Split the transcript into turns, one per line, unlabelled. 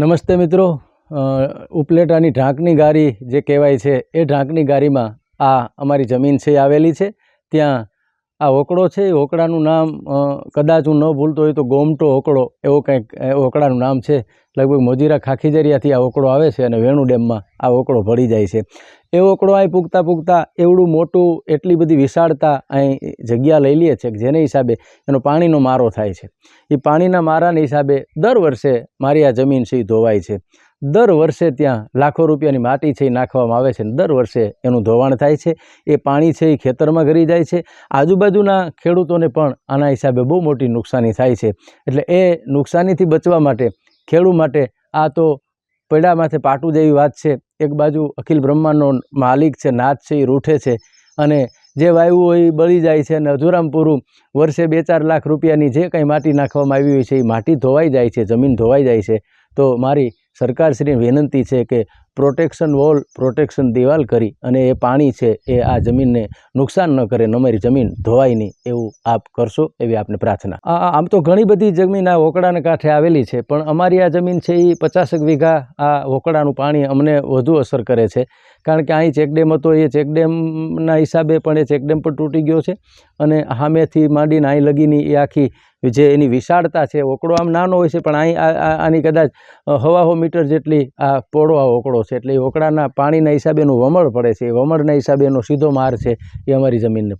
નમસ્તે મિત્રો. ઉપલેટાની ઢાંકની ગારી જે કહેવાય છે, એ ઢાંકની ગારીમાં આ અમારી જમીન છે આવેલી છે. ત્યાં આ ઓકળો છે, એ ઓકળાનું નામ કદાચ હું ન ભૂલતો હોય તો ગોમટો ઓકળો એવો કંઈક, એ ઓકળાનું નામ છે. લગભગ મોજીરા ખાખીજરિયાથી આ ઓકળો આવે છે અને વેણુ ડેમમાં આ ઓકળો ભળી જાય છે. એ ઓકળો અહીં પૂગતા પૂગતા એવડું મોટું, એટલી બધી વિશાળતા અહીં જગ્યા લઈ લે છે જેને હિસાબે એનો પાણીનો મારો થાય છે. એ પાણીના મારાના હિસાબે દર વર્ષે મારી આ જમીન એ ધોવાય છે. દર વર્ષે ત્યાં લાખો રૂપિયાની માટી છે એ નાખવામાં આવે છે દર વર્ષે એનું ધોવાણ થાય છે. એ પાણી છે એ ખેતરમાં ઘરી જાય છે. આજુબાજુના ખેડૂતોને પણ આના હિસાબે બહુ મોટી નુકસાની થાય છે. એટલે એ નુકસાનીથી બચવા માટે, ખેડૂત માટે આ તો પૈડા માથે પાટું જેવી વાત છે. એક બાજુ અખિલ બ્રહ્માંડનો માલિક છે નાથ છે, એ રૂઠે છે અને જે વાયુ હોય એ બળી જાય છે અને અધૂરામ પૂરું વર્ષે બે ચાર લાખ રૂપિયાની જે કંઈ માટી નાખવામાં આવી હોય છે એ માટી ધોવાઈ જાય છે, જમીન ધોવાઈ જાય છે. તો મારી સરકારશ્રીની વિનંતી છે કે પ્રોટેક્શન વોલ, પ્રોટેક્શન દિવાલ કરી અને એ પાણી છે એ આ જમીનને નુકસાન ન કરે અમારી જમીન ધોવાય નહીં એવું આપ કરશો એવી આપને પ્રાર્થના. આમ તો ઘણી બધી જમીન આ વોકડાના કાંઠે આવેલી છે, પણ અમારી આ જમીન છે એ પચાસેક વીઘા આ વોકડાનું પાણી અમને વધુ અસર કરે છે. કારણ કે અહીં ચેકડેમ હતો, એ ચેકડેમના હિસાબે પણ એ ચેકડેમ પણ તૂટી ગયો છે અને સામેથી માંડીને અહીં લગીની એ આખી જે એની વિશાળતા છે ઓકડો આમ નાનો હોય છે, પણ અહીં આની કદાચ હવા હવાહો મીટર જેટલી આ પોળો આ ઓકળો છે એટલે એ ઓકળાના પાણીના હિસાબે એનું વમળ પડે છે. એ વમળના હિસાબે એનો સીધો માર છે. એ અમારી જમીનને પડે